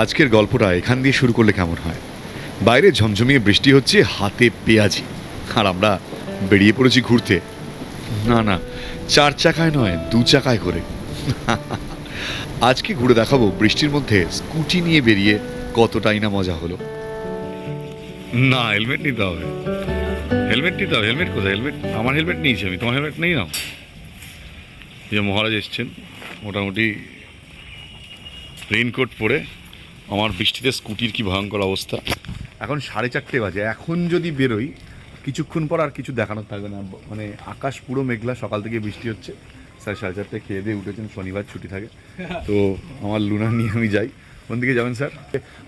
আজকের গল্পটা এখান দিয়ে শুরু করলে কেমন হয়? বাইরে ঝমঝমিয়ে বৃষ্টি হচ্ছে, হাতে পেঁয়াজি। আর আমরা বেরিয়ে পড়েছি ঘুরতে। না না, চার চাকায় নয়, দু চাকায় করে। আজকে ঘুরে দেখাবো বৃষ্টির মধ্যে স্কুটি নিয়ে বেরিয়ে কতটাই না মজা হলো। না, হেলমেট নিতে হবে। হেলমেট নিতে হবে। হেলমেট কোথায়? হেলমেট আমার হেলমেট নিয়েছি আমি। তোমার হেলমেট নেই এই যে মহারাজ এসছেন, মোটামুটি রেইনকোট পরে আমার বৃষ্টিতে স্কুটির কি ভয়ঙ্কর অবস্থা। এখন সাড়ে চারটে বাজে। এখন যদি বেরোই, কিছুক্ষণ পর আর কিছু দেখানোর থাকবে না। মানে আকাশ পুরো মেঘলা, সকাল থেকে বৃষ্টি হচ্ছে। স্যার সাড়ে চারটে খেয়ে দিয়ে উঠেছেন, শনিবার ছুটি থাকে। তো আমার লুনা নিয়ে আমি যাই। কোন দিকে যাবেন স্যার?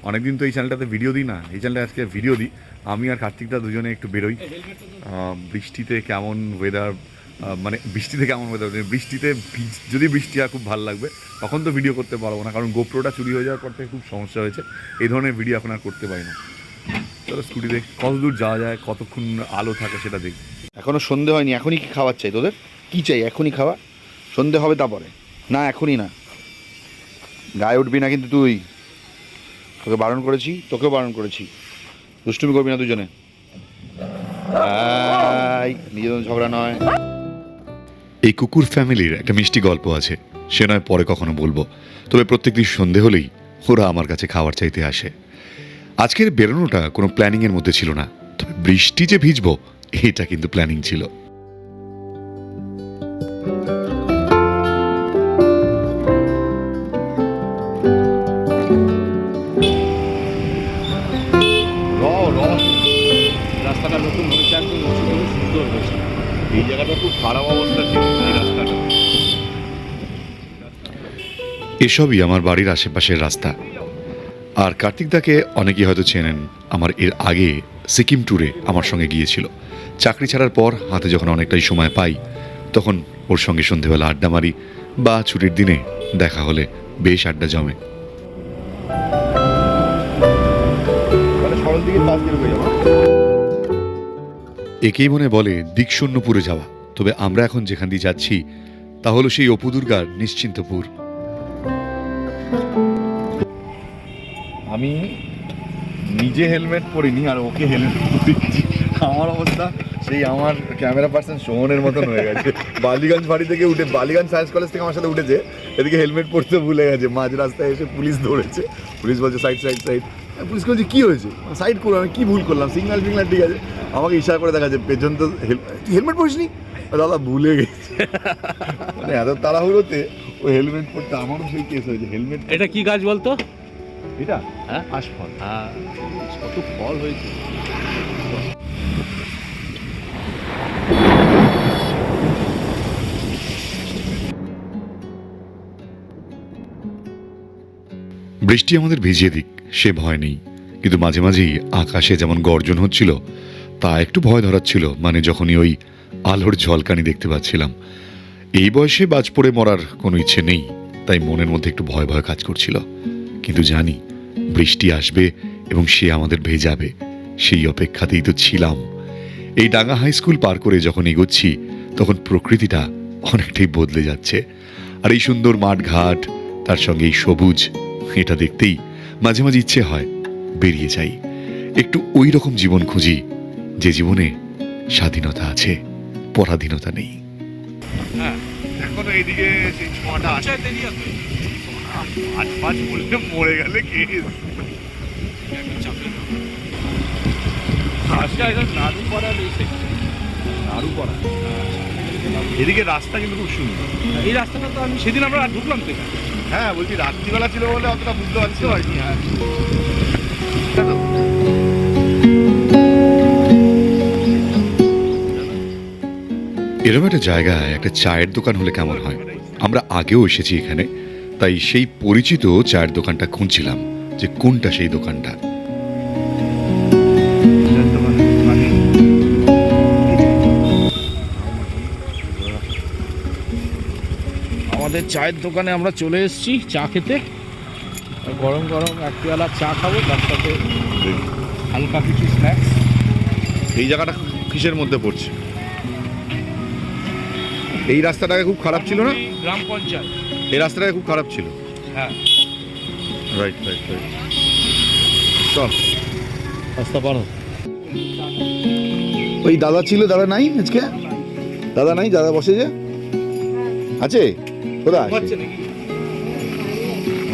অনেকদিন তো এই চ্যানেলটাতে ভিডিও দিই না। এই চ্যানেলটা আজকে ভিডিও দিই। আমি আর কার্তিকদা দুজনে একটু বেরোই। বৃষ্টিতে কেমন ওয়েদার মানে বৃষ্টিতে কেমন ওয়েদার বৃষ্টিতে যদি বৃষ্টি হয়, খুব ভালো লাগবে। তখন তো ভিডিও করতে পারব না, কারণ গোপ্রোটা চুরি হয়ে যাওয়ার পর থেকে খুব সমস্যা হয়েছে। এই ধরনের ভিডিও এখন আর করতে পারি না। চলো স্কুটি দেখ কত দূর যাওয়া যায়, কতক্ষণ আলো থাকে সেটা দেখ। এখনও সন্ধে হয়নি, এখনই কি খাবার চাই তোদের? কী চাই, এখনই খাওয়া? সন্ধে হবে তারপরে। না, এখনই না। গায়ে উঠবি না কিন্তু তুই। তোকে বারণ করেছি, তোকেও বারণ করেছি। দুষ্টুমি করবি না দুজনে। নিজেদের ঝগড়া নয়। এই কুকুর ফ্যামিলির একটা মিষ্টি গল্প আছে। সে নয় পরে কখনো বলব। তবে প্রত্যেকদিন সন্ধে হলেই ওরা আমার কাছে খাবার চাইতে আসে। আজকের বেরোনোটা কোনো প্ল্যানিংয়ের মধ্যে ছিল না। তবে বৃষ্টি যে ভিজবো, এটা কিন্তু প্ল্যানিং ছিল। রাস্তাটা নতুন হয়েছে একদম সুন্দর হয়েছে। এই জায়গাটা খুব খারাপ অবস্থা ছিল। এসবই আমার বাড়ির আশেপাশের রাস্তা। আর কার্তিকদাকে অনেকেই হয়তো চেনেন আমার এর আগে সিকিম ট্যুরে আমার সঙ্গে গিয়েছিল। চাকরি ছাড়ার পর হাতে যখন অনেকটাই সময় পাই তখন ওর সঙ্গে সন্ধেবেলা আড্ডা মারি বা ছুটির দিনে দেখা হলে বেশ আড্ডা জমে। যাব। একেই মনে বলে দিকশূন্যপুরে যাওয়া। তবে আমরা এখন যেখান দিয়ে যাচ্ছি তা হলো সেই অপু দুর্গার নিশ্চিন্তপুর। আমি নিজে হেলমেট পরিনি আর ওকে হেলমেট আমার অবস্থা সেই আমার ক্যামেরা পার্সন সোহনের মতন হয়ে গেছে। বালিগঞ্জ বাড়ি থেকে উঠে, বালিগঞ্জ সায়েন্স কলেজ থেকে আমার সাথে উঠেছে, এদিকে হেলমেট পরতে ভুলে গেছে। মাঝ রাস্তায় এসে পুলিশ ধরেছে। পুলিশ বলছে সাইড সাইড সাইড পুলিশ বলছে, কী হয়েছে? সাইড করব আমি কী ভুল করলাম? সিগন্যাল ফিগনাল ঠিক আছে? আমাকে ইশারা করে দেখা যাচ্ছে পেছন তো হেলমেট পরিস নি দাদা, ভুলে গেছে। মানে এত তাড়াহুড়োতে ও হেলমেট পরতে আমারও সেই কেস হয়েছে। হেলমেট এটা কি গাছ বলতো? এটা? হ্যাঁ। আশফল। হ্যাঁ। কত ফল হয়েছে। বৃষ্টি আমাদের ভিজিয়ে দিক সে ভয় নেই। কিন্তু মাঝে মাঝেই আকাশে যেমন গর্জন হচ্ছিল তা একটু ভয় ধরাচ্ছিল মানে যখনই ওই আলোর ঝলকানি দেখতে পাচ্ছিলাম। এই বয়সে বাজ পড়ে মরার কোনো ইচ্ছে নেই তাই মনের মধ্যে একটু ভয় ভয় কাজ করছিল। কিন্তু জানি বৃষ্টি আসবে এবং সে আমাদের ভেজাবে সেই অপেক্ষাতেই তো ছিলাম। এই ডাঙ্গা হাই স্কুল পার করে যখন এগোচ্ছি তখন প্রকৃতিটা অনেকটাই বদলে যাচ্ছে। আর এই সুন্দর মাঠঘাট তার সঙ্গে এই সবুজ এটা দেখতেই মাঝে মাঝে ইচ্ছে হয় বেরিয়ে যাই। একটু ওই রকম জীবন খুঁজি যে জীবনে স্বাধীনতা আছে পরাধীনতা নেই। এখনও এইদিকে সেই ছোঁয়াটা আসে পাঁচ পাঁচ বললে মরে গেলে কে নাড়ু করা রয়েছে। নাড়ু করা। এদিকে রাস্তা কিন্তু খুব সুন্দর। এই রাস্তাটা তো আমি সেদিন আমরা ঢুকলাম তো হ্যাঁ বলছি রাত্রিবেলা ছিল বলে অতটা বুঝতে পারছি হয়নি হ্যাঁ। এরকম একটা জায়গায় একটা চায়ের দোকান হলে কেমন হয়? আমরা আগেও এসেছি এখানে। তাই সেই পরিচিত চায়ের দোকানটা খুঁজছিলাম যে কোনটা সেই দোকানটা। আমাদের চায়ের দোকানে আমরা চলে এসেছি চা খেতে। গরম গরম এক পেয়ালা চা খাব তার সাথে হালকা কিছু স্ন্যাক্স এই জায়গাটা কিসের মধ্যে পড়ছে? এই রাস্তাটাকে খুব খারাপ ছিল না? গ্রাম পঞ্চায়েত। এই রাস্তাটাকে খুব খারাপ ছিল। হ্যাঁ। রাইট রাইট রাইট চল। রাস্তা পার ওই দাদা ছিল দাদা নাই আজকে? দাদা নাই দাদা বসে যে? আছে? কোথায়?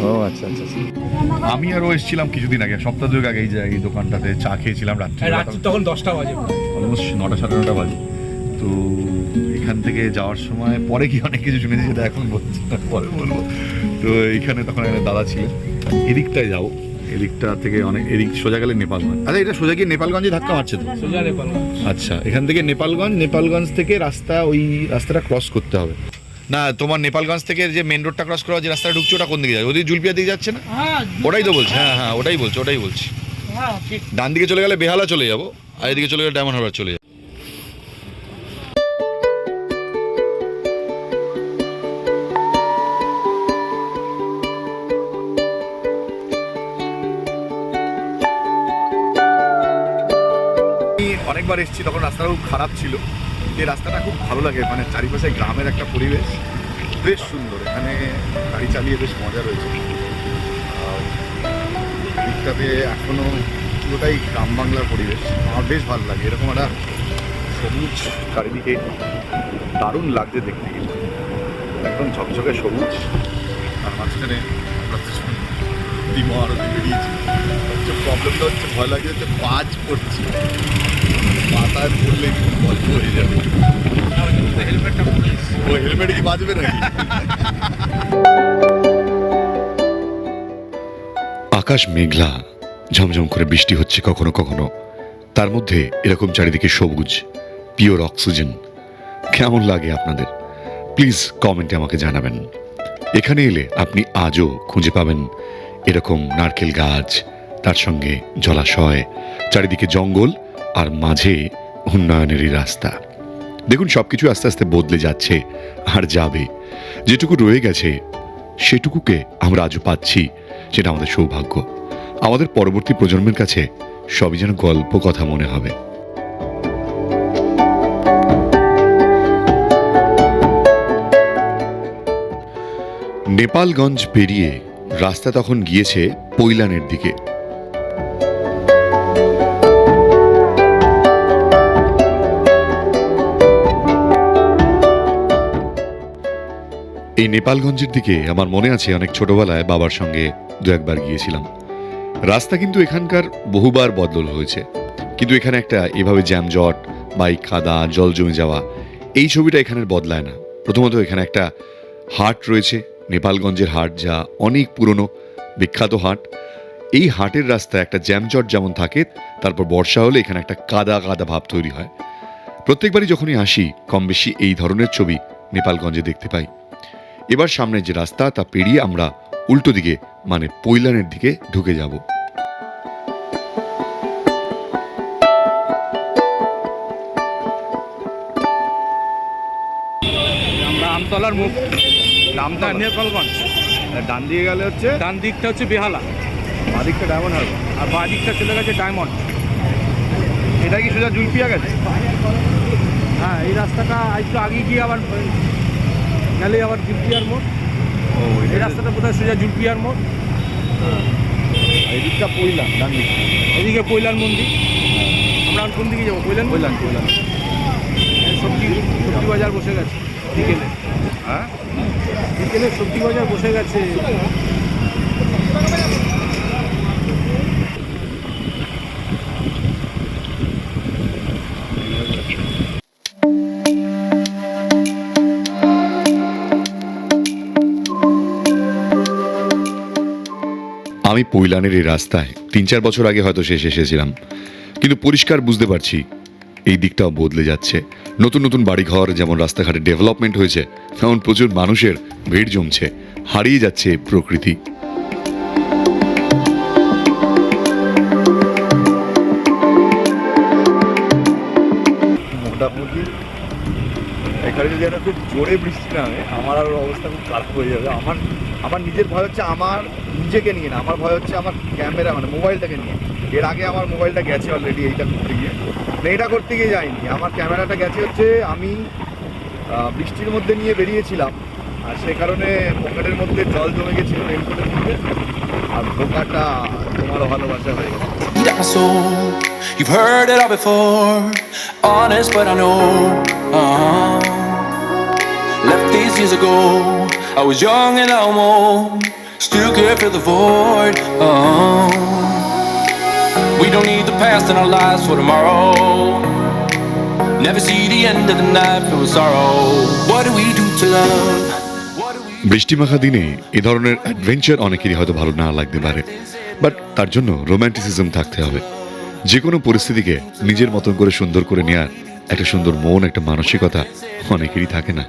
ও আচ্ছা আচ্ছা আচ্ছা। আমি আরও এসেছিলাম কিছুদিন আগে সপ্তাহ দুয়েক আগে এই দোকানটাতে চা খেয়েছিলাম রাত্রি। রাত্রি তখন দশটা বাজে। অলমোস্ট নটা সাড়ে নটা বাজে। তো এখান থেকে যাওয়ার সময় পরে কি অনেক কিছু শুনেছি সেটা এখন বলছি না, পরে বলব। তো এখানে তখন একটা দাদা ছিলেন। এদিকটায় যাও এদিকটা থেকে অনেক এদিক সোজা গেলে নেপালগঞ্জ। আচ্ছা এটা সোজা গিয়ে নেপালগঞ্জে ধাক্কা মারছে তো? সোজা আচ্ছা এখান থেকে নেপালগঞ্জ নেপালগঞ্জ থেকে রাস্তা ওই রাস্তাটা ক্রস করতে হবে। না তোমার নেপালগঞ্জ থেকে যে মেন রোডটা ক্রস করা যে রাস্তাটা ঢুকছে ওটা কোন দিকে যাবে? ওদিকে জুলপিয়া দিকে যাচ্ছে না? হ্যাঁ ওটাই তো বলছি। হ্যাঁ হ্যাঁ ওটাই বলছি ওটাই বলছি। হ্যাঁ ঠিক। ডান দিকে চলে গেলে বেহালা চলে যাব আর এদিকে চলে গেলে ডায়মন্ড হারবার চলে যাব। এসেছি তখন রাস্তাটা খুব খারাপ ছিল। এই রাস্তাটা খুব ভালো লাগে মানে চারিপাশে গ্রামের একটা পরিবেশ, বেশ সুন্দর। এখানে গাড়ি চালিয়ে বেশ মজা রয়েছে। দিকটাতে এখনও পুরোটাই গ্রাম বাংলার পরিবেশ। আমার বেশ ভালো লাগে। এরকম একটা সবুজ, চারিদিকে দারুণ লাগছে দেখতে। কিন্তু একদম ঝকঝকে সবুজ। আর মাঝখানে আমরা পেছনে মহারতি বেরিয়েছি। প্রবলেমটা হচ্ছে, ভয় লাগে হচ্ছে বাজ পড়ছে। মাথায় পড়লে কিন্তু গল্প হয়ে যাবে। হেলমেটটা ও হেলমেটে কি বাজবে নাকি? আকাশ মেঘলা, ঝমঝম করে বৃষ্টি হচ্ছে কখনো কখনো। তার মধ্যে এরকম চারিদিকে সবুজ পিওর অক্সিজেন কেমন লাগে আপনাদের? প্লিজ কমেন্টে আমাকে জানাবেন। এখানে এলে আপনি আজও খুঁজে পাবেন এরকম নারকেল গাছ তার সঙ্গে জলাশয়, চারিদিকে জঙ্গল আর মাঝে উন্নয়নেরই রাস্তা। দেখুন, সবকিছু আস্তে আস্তে বদলে যাচ্ছে আর যাবে। যেটুকু রয়ে গেছে, সেটুকুকে আমরা আজও পাচ্ছি, সেটা আমাদের সৌভাগ্য। আমাদের পরবর্তী প্রজন্মের কাছে সবই যেন গল্প কথা মনে হবে। নেপালগঞ্জ পেরিয়ে রাস্তা তখন গিয়েছে পৈলানের দিকে। এই নেপালগঞ্জের দিকে আমার মনে আছে অনেক ছোটবেলায় বাবার সঙ্গে দু একবার গিয়েছিলাম। রাস্তা কিন্তু এখানকার বহুবার বদল হয়েছে। কিন্তু এখানে একটা এভাবে জ্যামজট বাইক কাদা জল জমে যাওয়া, এই ছবিটা এখানের বদলায় না। প্রথমত এখানে একটা হাট রয়েছে, নেপালগঞ্জের হাট যা অনেক পুরনো, বিখ্যাত হাট। এই হাটের রাস্তায় একটা জ্যামজট যেমন থাকে, তারপর বর্ষা হলে এখানে একটা কাদা কাদা ভাব তৈরি হয়। প্রত্যেকবারই যখনই আসি কম বেশি এই ধরনের ছবি নেপালগঞ্জে দেখতে পাই। এবার সামনে যে রাস্তা তা পেরিয়ে আমরা উল্টো দিকে মানে পৈলানের দিকে ঢুকে যাব। আমরা আমতলার মুখ। নামটা নেপালগঞ্জ ডান দিকে গেলে হচ্ছে? ডান দিকটা হচ্ছে বেহালা। বাদিকটা ডায়মন্ড হারবার আর বাঁ দিকটা চলে গেছে ডায়মন্ড এটা কি সোজা জুলপিয়া গেছে? হ্যাঁ এই রাস্তাটা একটু আগে গিয়ে আবার গেলে আবার জুলপিয়ার মোড়। ও এই রাস্তাটা বোধহয় সোজা জুলপিয়ার মোড়। এদিকটা পৈলান ডান এদিকে পৈলান মন্দির। আমরা আর কোন দিকে যাব? পৈলান পৈলান পৈলান এই সবজি সবজি বাজার বসে গেছে। বিকেলে। হ্যাঁ বিকেলে সবজি বাজার বসে গেছে। আমি পৈলানের এই রাস্তায় তিন চার বছর আগে হয়তো শেষ এসেছিলাম। কিন্তু পরিষ্কার বুঝতে পারছি, এই দিকটাও বদলে যাচ্ছে। নতুন নতুন বাড়িঘর, যেমন রাস্তাঘাটে ডেভেলপমেন্ট হয়েছে, তেমন প্রচুর মানুষের ভিড় জমছে। হারিয়ে যাচ্ছে প্রকৃতি। এখানে যদি একটা খুব জোরে বৃষ্টি নামে, আমার আর অবস্থা খুব খারাপ হয়ে যাবে। আমার আমার নিজের ভয় হচ্ছে আমার নিজেকে নিয়ে না আমার ভয় হচ্ছে আমার ক্যামেরা মানে মোবাইলটাকে নিয়ে এর আগে আমার মোবাইলটা গেছে অলরেডি এইটা করতে গিয়ে মানে এটা করতে গিয়ে যায়নি আমার ক্যামেরাটা গেছে হচ্ছে আমি বৃষ্টির মধ্যে নিয়ে বেরিয়েছিলাম আর সে কারণে পকেটের মধ্যে জল জমে গেছিল রেনকোটের মধ্যে আর বোকাটা তোমার ভালোবাসা হয়ে গেছে. You've heard it all before. Honest, but I know. uh Left these years ago. I was young and I'm old. Still can't fill the void. uh We don't need the past in our lives for tomorrow. Never see the end of the night with sorrow. What do we do to love? বৃষ্টিমাখা দিনে এ ধরনের adventure অনেকেরই হয়তো ভালো না লাগতে পারে but তার জন্য রোম্যান্টিসিজম থাকতে হবে যে কোনো পরিস্থিতিকে নিজের মতন করে সুন্দর করে নেওয়ার একটা সুন্দর মন একটা মানসিকতা অনেকেরই থাকে না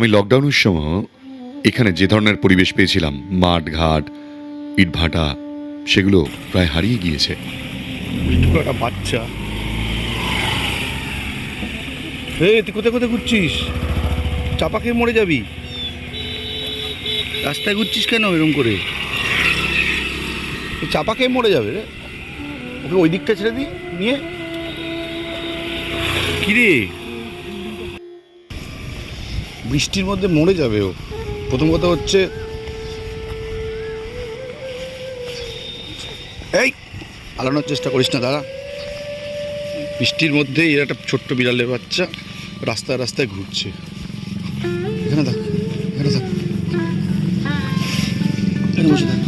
আমি লকডাউনের সময় এখানে যে ধরনের পরিবেশ পেয়েছিলাম, মাঠ, ঘাট ইটভাটা সেগুলো প্রায় হারিয়ে গিয়েছে। বাচ্চা। এই, তুই কোথায় কোথায় ঘুরছিস? চাপা খেয়ে মরে যাবি। রাস্তায় ঘুরছিস কেন এরকম করে? চাপা খেয়ে মরে যাবে রে। ওকে ওই দিকটা ছেড়ে দিই নিয়ে। কিরে? বৃষ্টির মধ্যে মরে যাবে ও। প্রথম কথা হচ্ছে, এই আলানোর চেষ্টা করিস না, দাঁড়া। বৃষ্টির মধ্যে এর একটা ছোট্ট বিড়ালের বাচ্চা রাস্তায় রাস্তায় ঘুরছে। এখানে থাক এখানে থাক। বসে থাক।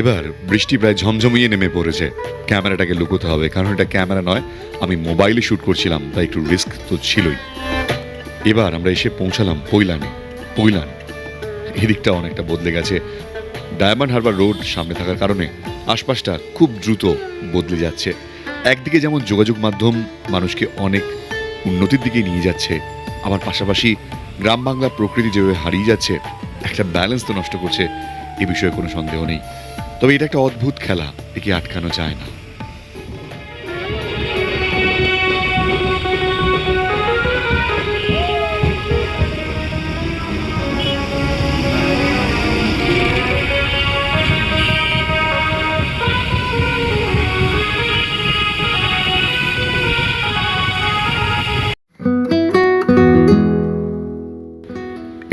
এবার বৃষ্টি প্রায় ঝমঝমিয়ে নেমে পড়েছে। ক্যামেরাটাকে লুকোতে হবে, কারণ এটা ক্যামেরা নয়, আমি মোবাইলে শ্যুট করছিলাম, তাই একটু রিস্ক তো ছিলই। এবার আমরা এসে পৌঁছালাম পৈলানে, পৈলান। এদিকটা অনেকটা বদলে গেছে। ডায়মন্ড হারবার রোড সামনে থাকার কারণে আশপাশটা খুব দ্রুত বদলে যাচ্ছে। একদিকে যেমন যোগাযোগ মাধ্যম মানুষকে অনেক উন্নতির দিকে নিয়ে যাচ্ছে, আবার পাশাপাশি গ্রাম বাংলা প্রকৃতি যেভাবে হারিয়ে যাচ্ছে, একটা ব্যালেন্স তো নষ্ট করছে, এ বিষয়ে কোনো সন্দেহ নেই। তবে এটা একটা অদ্ভুত খেলা, একে আটকানো যায় না।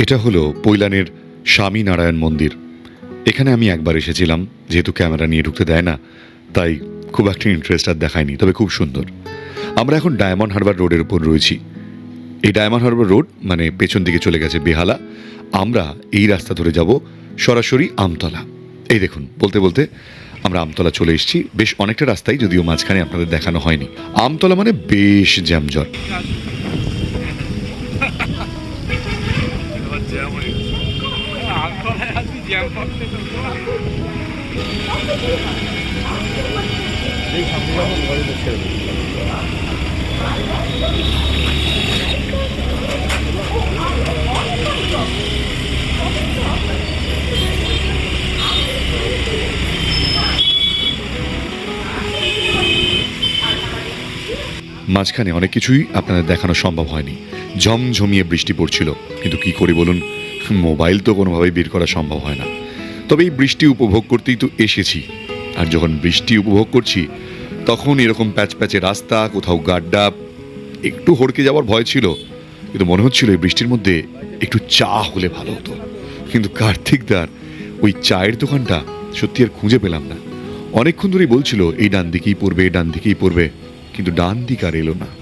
এটা হলো পৈলানের স্বামী নারায়ণ মন্দির। এখানে আমি একবার এসেছিলাম, যেহেতু ক্যামেরা নিয়ে ঢুকতে দেয় না, তাই খুব একটা ইন্টারেস্ট আর দেখায়নি, তবে খুব সুন্দর। আমরা এখন ডায়মন্ড হারবার রোডের উপর রয়েছি। এই ডায়মন্ড হারবার রোড মানে পেছন দিকে চলে গেছে বেহালা, আমরা এই রাস্তা ধরে যাব সরাসরি আমতলা। এই দেখুন, বলতে বলতে আমরা আমতলা চলে এসেছি। বেশ অনেকটা রাস্তাই, যদিও মাঝখানে আপনাদের দেখানো হয়নি। আমতলা মানে বেশ জ্যামজট মাঝখানে অনেক কিছুই আপনাদের দেখানো সম্ভব হয়নি। ঝমঝমিয়ে বৃষ্টি পড়ছিল। কিন্তু কি করি বলুন? মোবাইল তো কোনোভাবেই বের করা সম্ভব হয় না। তবে এই বৃষ্টি উপভোগ করতেই তো এসেছি। আর যখন বৃষ্টি উপভোগ করছি, তখন এরকম প্যাচ প্যাচে রাস্তা, কোথাও গাড্ডা, একটু হড়কে যাওয়ার ভয় ছিল। কিন্তু মনে হচ্ছিল এই বৃষ্টির মধ্যে একটু চা হলে ভালো হতো। কিন্তু কার্তিকদার, ওই চায়ের দোকানটা সত্যি আর খুঁজে পেলাম না। অনেকক্ষণ ধরেই বলছিল, এই ডান দিকেই পড়বে ডান দিকেই পড়বে। কিন্তু ডান দিক আর এলো না।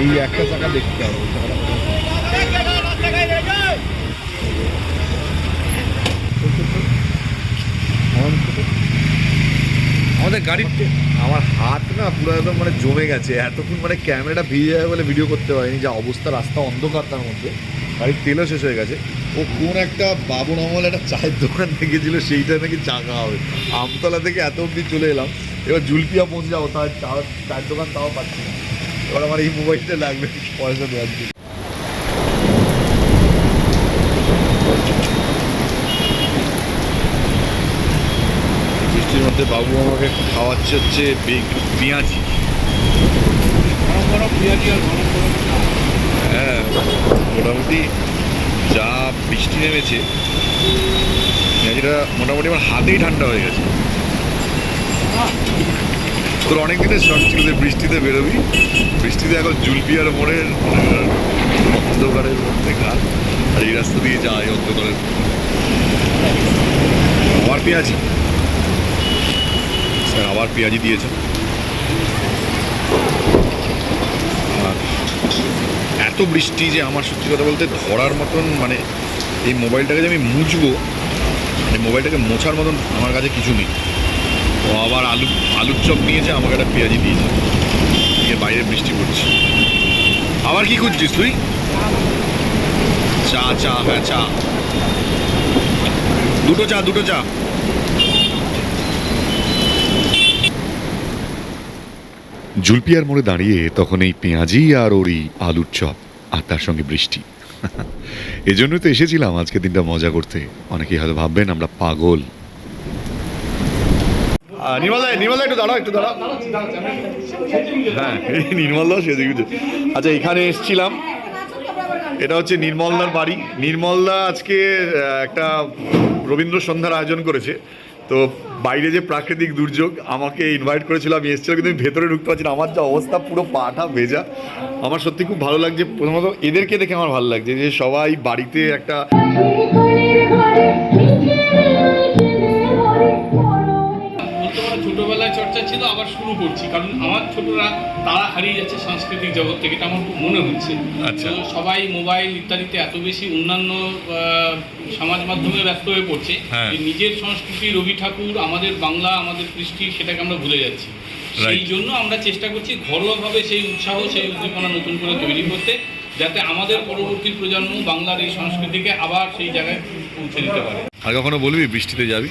এই একটা চাকা দেখতে হবে আমাদের গাড়িতে আমার হাত না পুরো একদম মানে জমে গেছে এতক্ষণ মানে ক্যামেরাটা ভিজে যাবে বলে ভিডিও করতে পারিনি যে অবস্থা রাস্তা অন্ধকার তার মধ্যে। গাড়ির তেলও শেষ হয়ে গেছে। ও কোন একটা বাবুর আমল একটা চায়ের দোকান থেকে দেখেছিল সেইটা নাকি চা খাওয়া হবে। আমতলা থেকে এত অবধি চলে এলাম এবার জুলপিয়া পৌঁছে যাব তার চা চায়ের দোকান তাও পাচ্ছি না। এবার আমার এই মোবাইলটা লাগবে পয়সা দেওয়ার জন্য। বৃষ্টির মধ্যে বাবু আমাকে খাওয়াচ্ছে হচ্ছে পেঁয়াজি। গরম গরম পেঁয়াজি আর গরম গরম হ্যাঁ মোটামুটি যা বৃষ্টি নেমেছে পেঁয়াজিটা মোটামুটি আমার হাতেই ঠান্ডা হয়ে গেছে। তোর অনেক দিনের শখ ছিল যে বৃষ্টিতে বেরোবি। বৃষ্টিতে এখন জুলপিয়ার আহ, অন্ধকারের মধ্যে ঘাট আর এই রাস্তা দিয়ে যায় অন্ধকারের আবার পেঁয়াজি। স্যার আবার পেঁয়াজি দিয়েছে। আর এত বৃষ্টি যে আমার সত্যি কথা বলতে ধরার মতন মানে এই মোবাইলটাকে যে আমি মুছবো এই মোবাইলটাকে মোছার মতন আমার কাছে কিছু নেই। ও আবার আলু, আলুর চপ নিয়েছে আমাকে একটা পেঁয়াজি দিয়েছে। দিয়ে বাইরে বৃষ্টি পড়ছে। আবার কি খুঁজছিস তুই? চা চা হ্যাঁ চা। দুটো চা দুটো চা। জুলপিয়ার মোড়ে দাঁড়িয়ে তখন এই পেঁয়াজি আর ওরই আলুর চপ আর তার সঙ্গে বৃষ্টি। এজন্য তো এসেছিলাম আজকে দিনটা মজা করতে। অনেকেই হয়তো ভাববেন আমরা পাগল। নির্মলদা নির্মলদা একটু দাঁড়াও একটু দাঁড়াও। হ্যাঁ এই নির্মলদাও সেজে আচ্ছা এখানে এসছিলাম। এটা হচ্ছে নির্মলদার বাড়ি। নির্মলদা আজকে একটা রবীন্দ্র সন্ধ্যার আয়োজন করেছে। তো বাইরে যে প্রাকৃতিক দুর্যোগ, আমাকে ইনভাইট করেছিল, আমি এসেছিলাম, কিন্তু ভেতরে ঢুকতে পারছি না। আমার যা অবস্থা, পুরো পাটা ভেজা। আমার সত্যি খুব ভালো লাগছে। প্রথমত এদেরকে দেখে আমার ভালো লাগছে যে সবাই বাড়িতে একটা ছিল আবার শুরু করছি কারণ আমার ছোটরা তারা হারিয়ে যাচ্ছে সাংস্কৃতিক জগৎ থেকে এটা আমার খুব মনে হচ্ছে। আচ্ছা। সবাই মোবাইল ইত্যাদিতে এত বেশি অন্যান্য সমাজ মাধ্যমে ব্যস্ত হয়ে পড়ছে হ্যাঁ। নিজের সংস্কৃতি রবি ঠাকুর আমাদের বাংলা আমাদের কৃষ্টি সেটাকে আমরা ভুলে যাচ্ছি। সেই জন্য আমরা চেষ্টা করছি ঘরোয়াভাবে সেই উৎসাহ সেই উদ্দীপনা নতুন করে তৈরি করতে যাতে আমাদের পরবর্তী প্রজন্ম বাংলার এই সংস্কৃতিকে আবার সেই জায়গায় পৌঁছে দিতে পারে। আর কখনো বলবি বৃষ্টিতে যাবি?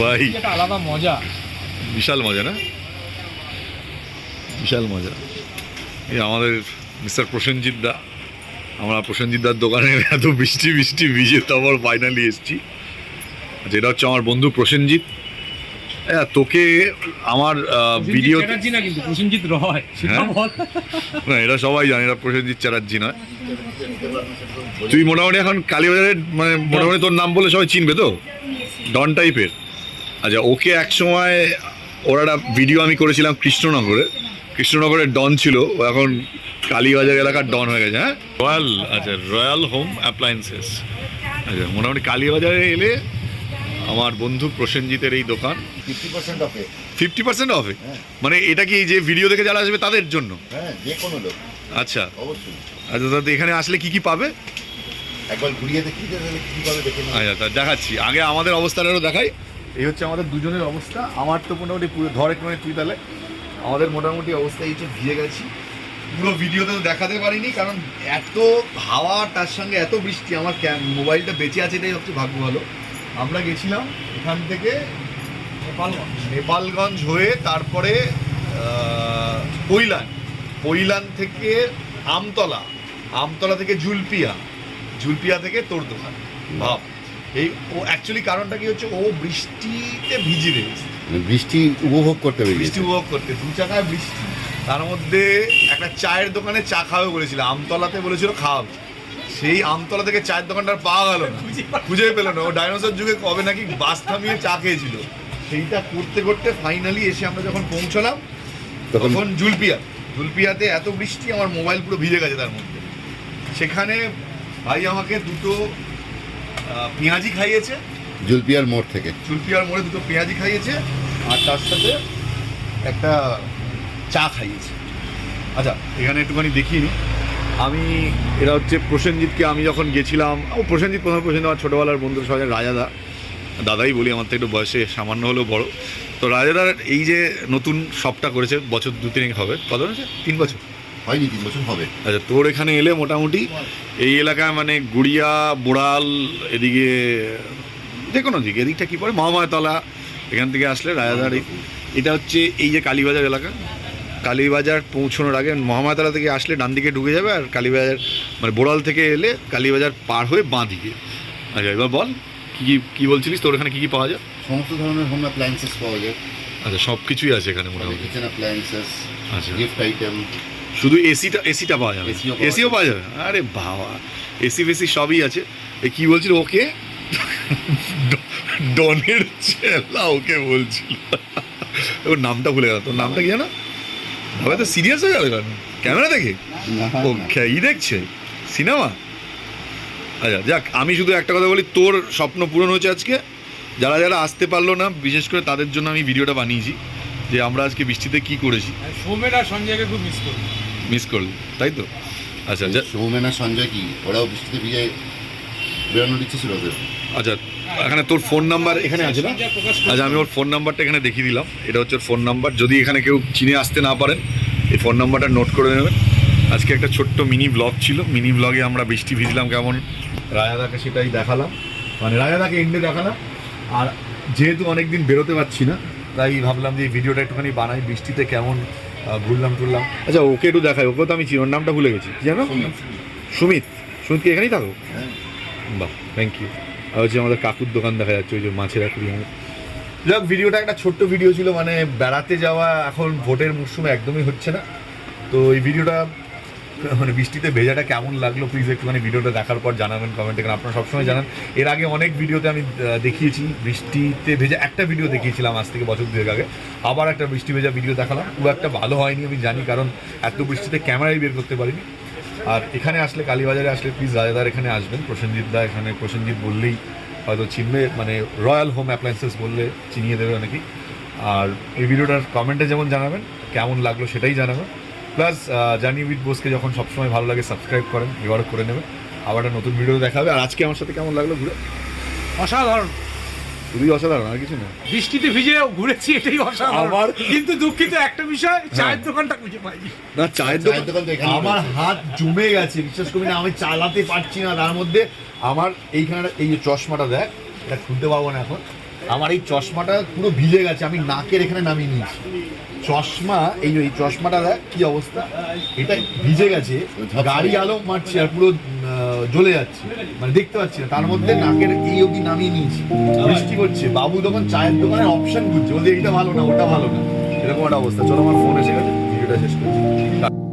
ভাই। আলাদা মজা। বিশাল মজা না? বিশাল মজা। এই আমাদের মিস্টার প্রসেনজিৎ দা আমরা প্রসেনজিৎ দার দোকানে এত বৃষ্টি বৃষ্টি ভিজে তারপর ফাইনালি এসেছি। যেটা হচ্ছে আমার বন্ধু প্রসেনজিৎ হ্যাঁ তোকে আমার ভিডিও না কিন্তু প্রসেনজিৎ রয় হ্যাঁ? না এটা সবাই জানে এটা প্রসেনজিৎ চ্যাটার্জি নয়। তুই মোটামুটি এখন কালীবাজারের মানে মোটামুটি তোর নাম বলে সবাই চিনবে তো? ডন টাইপের আচ্ছা ওকে এক সময় ওর একটা ভিডিও আমি করেছিলাম কৃষ্ণনগরে। কৃষ্ণনগরের ডন ছিল ও এখন কালীবাজার এলাকার ডন হয়ে গেছে হ্যাঁ? রয়্যাল আচ্ছা রয়্যাল হোম অ্যাপ্লায়েন্সেস আচ্ছা মোটামুটি কালীবাজারে এলে আমার বন্ধু প্রসেনজিতের এই দোকান। ফিফটি পার্সেন্ট অফে ফিফটি পার্সেন্ট অফে মানে এটা কি যে ভিডিও দেখে যারা আসবে তাদের জন্য? হ্যাঁ যে কোনো লোক। আচ্ছা। অবশ্যই। আচ্ছা তাতে এখানে আসলে কি কি পাবে? একবার ঘুরিয়ে দেখি যে আচ্ছা তা দেখাচ্ছি। আগে আমাদের অবস্থাটারও দেখাই। এই হচ্ছে আমাদের দুজনের অবস্থা। আমার তো মোটামুটি পুরো ধর একটু তুই তাহলে। আমাদের মোটামুটি অবস্থা এই হচ্ছে ভিজে গেছি। পুরো ভিডিওতে তো দেখাতে পারিনি কারণ এত হাওয়া তার সঙ্গে এত বৃষ্টি আমার মোবাইলটা বেঁচে আছে এটাই হচ্ছে ভাগ্য ভালো। আমরা গেছিলাম এখান থেকে নেপালগঞ্জ। হয়ে তারপরে আহ, কৈলান। কৈলান থেকে আমতলা আমতলা থেকে জুলপিয়া জুলপিয়া থেকে তোর দোকান। ভাব এই ও অ্যাকচুয়ালি কারণটা কি হচ্ছে ও বৃষ্টিতে ভিজবে মানে বৃষ্টি উপভোগ করতে বৃষ্টি উপভোগ করতে দু চাকায় বৃষ্টি। তার মধ্যে একটা চায়ের দোকানে চা খাবে বলেছিল আমতলাতে বলেছিল খাওয়াবে সেই আমতলা থেকে চায়ের দোকানটার পাওয়া গেল না। খুঁজে পেল না। ও ডাইনোসর যুগে কবে নাকি বাস থামিয়ে চা খেয়েছিল? সেইটা করতে করতে ফাইনালি এসে আমরা যখন পৌঁছলাম তখন তখন জুলপিয়া। জুলপিয়াতে এত বৃষ্টি আমার মোবাইল পুরো ভিজে গেছে তার মধ্যে। সেখানে ভাই আমাকে দুটো পেঁয়াজি খাইয়েছে। জুলপিয়ার মোড় থেকে। জুলপিয়ার মোড়ে দুটো পেঁয়াজি খাইয়েছে আর তার সাথে একটা চা খাইয়েছে। আচ্ছা এখানে একটুখানি দেখিয়ে নিই আমি এরা হচ্ছে প্রসেনজিৎকে আমি যখন গেছিলাম ও প্রসেনজিৎ প্রথম প্রসেনজিৎ আমার ছোটোবেলার বন্ধু সবাই রাজাদা দাদাই বলি আমার তো একটু বয়সে সামান্য হলেও বড়। তো রাজাদার এই যে নতুন শপটা করেছে বছর দু তিনেক হবে। কত হয়েছে? তিন বছর। হয়নি তিন বছর হবে। আচ্ছা তোর এখানে এলে মোটামুটি এই এলাকায় মানে গুড়িয়া বোড়াল এদিকে যে কোনো দিকে এদিকটা কী পড়ে? মহামায়তলা এখান থেকে আসলে রাজাদার এটা হচ্ছে এই যে কালীবাজার এলাকা। কালীবাজার পৌঁছানোর আগে মহামায়তলা থেকে আসলে ডান দিকে ঢুকে যাবে আর কালীবাজার মানে বোড়াল থেকে এলে কালীবাজার পার হয়ে বাঁ দিকে। আচ্ছা এবার বল কী কী কী বলছিলিস তোর এখানে কী কী পাওয়া যায়? সমস্ত ধরনের হোম অ্যাপ্লায়েন্সেস পাওয়া যায়। আচ্ছা সব কিছুই আছে এখানে মোটামুটি। কিচেন অ্যাপ্লায়েন্সেস আচ্ছা। গিফট আইটেম শুধু এসিটা এসিটা পাওয়া যাবে। এসিও পাওয়া এসিও পাওয়া যাবে? আরে বাবা এসি ফেসি সবই আছে। এ কী বলছিল ওকে? ডনের চেলা ওকে বলছিল। ওর নামটা ভুলে গেল তোর নামটা কি জানো? ভাবে তো সিরিয়াস হয়ে গেল কেন ক্যামেরা দেখে? ও খ্যা- ই দেখছে? সিনেমা আচ্ছা যাক আমি শুধু একটা কথা বলি তোর স্বপ্ন পূরণ হয়েছে আজকে। যারা যারা আসতে পারল না বিশেষ করে তাদের জন্য আমি ভিডিওটা বানিয়েছি যে আমরা আজকে বৃষ্টিতে কি করেছি। সৌমেন আর সঞ্জয়কে খুব মিস করি মিস করলি তাই তো? আচ্ছা সৌমেন আর সঞ্জয় কি? ওরাও বৃষ্টিতে ভিজে বেরোনোর ইচ্ছে ছিল ওদের। আচ্ছা এখানে তোর ফোন নাম্বার এখানে আছে না? আচ্ছা আমি ওর ফোন নাম্বারটা এখানে দেখিয়ে দিলাম। এটা হচ্ছে ওর ফোন নাম্বার যদি এখানে কেউ চিনে আসতে না পারেন এই ফোন নাম্বারটা নোট করে নেবেন। আজকে একটা ছোট্ট মিনি ব্লগ ছিল। মিনি ব্লগে আমরা বৃষ্টি ভিজলাম কেমন? রায়াদাকে সেটাই দেখালাম। মানে রায়াদাকে এন্ডে দেখালাম। আর যেহেতু অনেকদিন বেরোতে পারছি না তাই ভাবলাম যে এই ভিডিওটা একটুখানি বানাই বৃষ্টিতে কেমন ঘুরলাম টুরলাম। আচ্ছা ওকে একটু দেখাই ওকে তো আমি চিনি ওর নামটা ভুলে গেছি। জানো সুমিত। সুমিত। কি এখানেই থাকো? বাহ থ্যাংক ইউ আর হচ্ছে আমাদের কাকুর দোকান দেখা যাচ্ছে, ওই যে মাছের অ্যাকুরিয়ামে যাক, ভিডিওটা একটা ছোট্ট ভিডিও ছিল মানে বেড়াতে যাওয়া এখন ভোটের মরশুমে একদমই হচ্ছে না। তো এই ভিডিওটা মানে বৃষ্টিতে ভেজাটা কেমন লাগল প্লিজ একটুখানি ভিডিওটা দেখার পর জানাবেন কমেন্টে কারণ আপনারা সবসময় জানান। এর আগে অনেক ভিডিওতে আমি দেখিয়েছি, বৃষ্টিতে ভেজা একটা ভিডিও দেখিয়েছিলাম আজ থেকে বছর দুয়েক আগে। আবার একটা বৃষ্টি ভেজা ভিডিও দেখালাম। খুব একটা ভালো হয়নি আমি জানি, কারণ এত বৃষ্টিতে ক্যামেরাই বের করতে পারিনি। আর এখানে আসলে কালীবাজারে আসলে প্লিজ রাজাদার এখানে আসবেন। প্রসেনজিৎ দা এখানে, প্রসেনজিৎ বললেই হয়তো চিনবে মানে রয়্যাল হোম অ্যাপ্লায়েন্সেস বললে চিনিয়ে দেবে অনেকেই। আর এই ভিডিওটার কমেন্টে যেমন জানাবেন, কেমন লাগল সেটাই জানাবেন। প্লাস জানি উইথ বোসকে যখন সবসময় ভালো লাগে সাবস্ক্রাইব করেন, এবারও করে নেবেন। আবার একটা নতুন ভিডিও দেখাবে আর আজকে আমার সাথে কেমন লাগল ঘুরে? অসাধারণ। খুবই অসাধারণ আর কিছু না। বৃষ্টিতে ভিজে ঘুরেছি এটাই অসাধারণ। আমার- কিন্তু দুঃখিত একটা বিষয় চায়ের দোকানটা খুঁজে পাইনি। না চায়ের দোকান আমার হাত জমে গেছে বিশ্বাস করবি না আমি চালাতে পারছি না তার মধ্যে। আমার এইখানে এই যে চশমাটা দেখ এটা খুলতে পারব না এখন। আমার এই চশমাটা পুরো ভিজে গেছে আমি নাকের এখানে নামিয়ে নিয়েছি। চশমা এই যে এই চশমাটা দেখ কি অবস্থা? এটা ভিজে গেছে গাড়ি আলো মারছে আর পুরো জ্বলে যাচ্ছে। মানে দেখতে পাচ্ছি না। তার মধ্যে নাকের এই অবধি নামিয়ে নিয়েছি। বৃষ্টি করছে বাবু তখন চায়ের দোকানের অপশন খুঁজছে। বলছে, এইটা ভালো না, ওটা ভালো না। এরকম একটা অবস্থা। চলো আমার ফোন এসে গেছে। ভিডিওটা শেষ করছি।